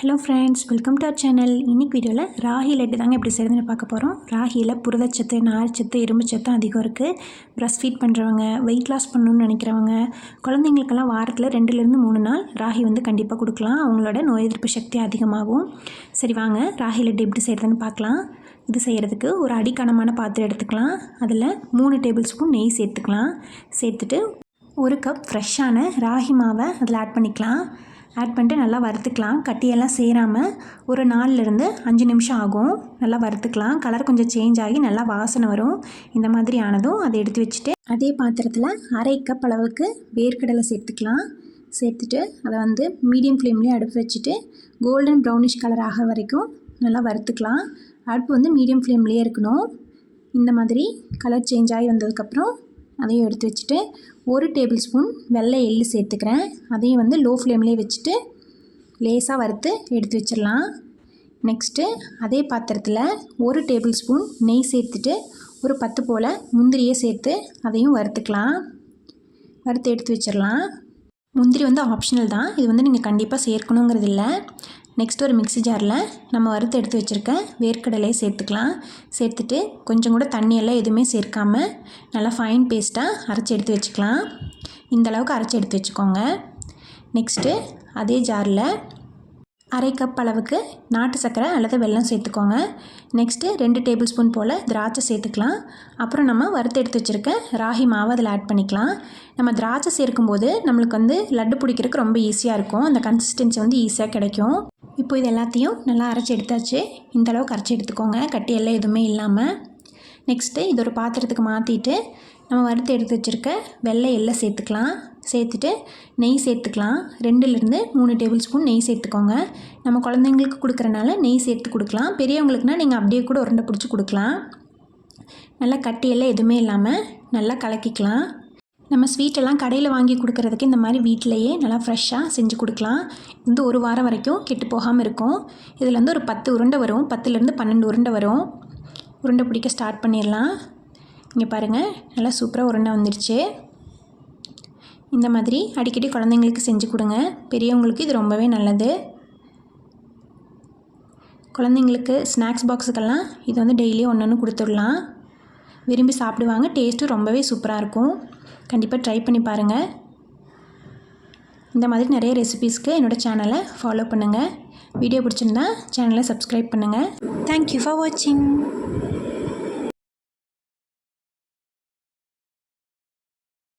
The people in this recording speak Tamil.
Hello friends welcome to our channel இன்னைக்கு வீடியோவில் ராகி லட்டு தாங்க எப்படி செய்கிறதுன்னு பார்க்க போகிறோம் ராகியில் புரதச்சத்து நார்ச்சத்து இரும்புச்சத்து அதிகம் இருக்குது ப்ரெஸ்ட் ஃபீட் பண்ணுறவங்க வெயிட் லாஸ் பண்ணணும்னு நினைக்கிறவங்க குழந்தைங்களுக்கெல்லாம் வாரத்தில் ரெண்டுலேருந்து மூணு நாள் ராகி வந்து கண்டிப்பாக கொடுக்கலாம். அவங்களோட நோய் எதிர்ப்பு சக்தி அதிகமாகும். சரி வாங்க ராகி லட்டு எப்படி செய்கிறதுன்னு பார்க்கலாம். இது செய்கிறதுக்கு ஒரு அடிக்கனமான பாத்திரம் எடுத்துக்கலாம். அதில் மூணு டேபிள் ஸ்பூன் நெய் சேர்த்துக்கலாம். சேர்த்துட்டு ஒரு கப் ஃப்ரெஷ்ஷான ராகி மாவை அதில் ஆட் பண்ணிக்கலாம். ஆட் பண்ணிட்டு நல்லா வறுத்துக்கலாம். கட்டியெல்லாம் சேராமல் ஒரு நாலுலேருந்து அஞ்சு நிமிஷம் ஆகும். நல்லா வறுத்துக்கலாம். கலர் கொஞ்சம் சேஞ்ச் ஆகி நல்லா வாசனை வரும். இந்த மாதிரி ஆனதும் அதை எடுத்து வச்சுட்டு அதே பாத்திரத்தில் அரை கப் அளவுக்கு வேர்க்கடலை சேர்த்துக்கலாம். சேர்த்துட்டு அதை வந்து மீடியம் ஃப்ளேம்லேயே அடுப்பு வச்சுட்டு கோல்டன் ப்ரௌனிஷ் கலர் ஆகிற வரைக்கும் நல்லா வறுத்துக்கலாம். அடுப்பு வந்து மீடியம் ஃப்ளேம்லேயே இருக்கணும். இந்த மாதிரி கலர் சேஞ்ச் ஆகி வந்ததுக்கப்புறம் அதையும் எடுத்து வச்சுட்டு ஒரு டேபிள் ஸ்பூன் வெள்ளை எள்ளு சேர்த்துக்கிறேன். அதையும் வந்து லோ ஃப்ளேம்லேயே வச்சுட்டு லேசாக வறுத்து எடுத்து வச்சிடலாம். நெக்ஸ்ட்டு அதே பாத்திரத்தில் ஒரு டேபிள் ஸ்பூன் நெய் சேர்த்துட்டு ஒரு பத்து போல் முந்திரியை சேர்த்து அதையும் வறுத்துக்கலாம். வறுத்து எடுத்து வச்சிடலாம். முந்திரி வந்து ஆப்ஷனல் தான். இது வந்து நீங்கள் கண்டிப்பாக சேர்க்கணுங்கிறது இல்லை நெக்ஸ்ட் ஒரு மிக்ஸி ஜாரில் நம்ம வறுத்து எடுத்து வச்சுருக்க வேர்க்கடலையை சேர்த்துக்கலாம். சேர்த்துட்டு கொஞ்சம் கூட தண்ணியெல்லாம் எதுவுமே சேர்க்காமல் நல்லா ஃபைன் பேஸ்ட்டாக அரைச்சி எடுத்து வச்சுக்கலாம். இந்த அளவுக்கு அரைச்சி எடுத்து வச்சுக்கோங்க. நெக்ஸ்ட்டு அதே ஜாரில் அரை கப் அளவுக்கு நாட்டு சர்க்கரை அல்லது வெல்லம் சேர்த்துக்கோங்க. நெக்ஸ்ட்டு ரெண்டு டேபிள் ஸ்பூன் போல் திராட்சை சேர்த்துக்கலாம். அப்புறம் நம்ம வறுத்து எடுத்து வச்சுருக்க ராகி மாவு அதில் ஆட் பண்ணிக்கலாம். நம்ம திராட்சை சேர்க்கும்போது நம்மளுக்கு வந்து லட்டு பிடிக்கிறதுக்கு ரொம்ப ஈஸியாக இருக்கும். அந்த கன்சிஸ்டன்சி வந்து ஈஸியாக கிடைக்கும். இப்போ இது எல்லாத்தையும் நல்லா அரைச்சி எடுத்தாச்சு. இந்த அளவுக்கு அரைச்சி எடுத்துக்கோங்க. கட்டி எல்லாம் எதுவுமே இல்லாமல் நெக்ஸ்ட்டு இது ஒரு பாத்திரத்துக்கு மாற்றிட்டு நம்ம வறுத்து எடுத்து வச்சுருக்க வெள்ளை எள்ளை சேர்த்துக்கலாம். சேர்த்துட்டு நெய் சேர்த்துக்கலாம். ரெண்டுலேருந்து மூணு டேபிள் ஸ்பூன் நெய் சேர்த்துக்கோங்க. நம்ம குழந்தைங்களுக்கு கொடுக்குறனால நெய் சேர்த்து கொடுக்கலாம். பெரியவங்களுக்குனா நீங்கள் அப்படியே கூட உருண்டை பிடிச்சி கொடுக்கலாம். நல்லா கட்டியெல்லாம் எதுவுமே இல்லாமல் நல்லா கலக்கிக்கலாம். நம்ம ஸ்வீட்டெல்லாம் கடையில் வாங்கி கொடுக்குறதுக்கு இந்த மாதிரி வீட்டிலையே நல்லா ஃப்ரெஷ்ஷாக செஞ்சு கொடுக்கலாம். வந்து ஒரு வாரம் வரைக்கும் கெட்டு போகாமல் இருக்கும். இதில் வந்து ஒரு பத்து உருண்டை வரும். பத்துலேருந்து பன்னெண்டு உருண்டை வரும். உருண்டை பிடிக்க ஸ்டார்ட் பண்ணிடலாம். இங்கே பாருங்கள் நல்லா சூப்பராக உருண்டை வந்துருச்சு. இந்த மாதிரி அடிக்கடி குழந்தைங்களுக்கு செஞ்சு கொடுங்க. பெரியவங்களுக்கு இது ரொம்பவே நல்லது. குழந்தைங்களுக்கு ஸ்நாக்ஸ் பாக்ஸுக்கெல்லாம் இது வந்து டெய்லியும் ஒன்று ஒன்று கொடுத்துடலாம். விரும்பி சாப்பிடுவாங்க. டேஸ்ட்டும் ரொம்பவே சூப்பராக இருக்கும். கண்டிப்பாக ட்ரை பண்ணி பாருங்கள் இந்த மாதிரி நிறைய ரெசிபீஸ்க்கு என்னோடய சேனலை ஃபாலோ பண்ணுங்கள் வீடியோ பிடிச்சிருந்தா சேனலை சப்ஸ்கிரைப் பண்ணுங்கள் தேங்க்யூ ஃபார் வாட்சிங்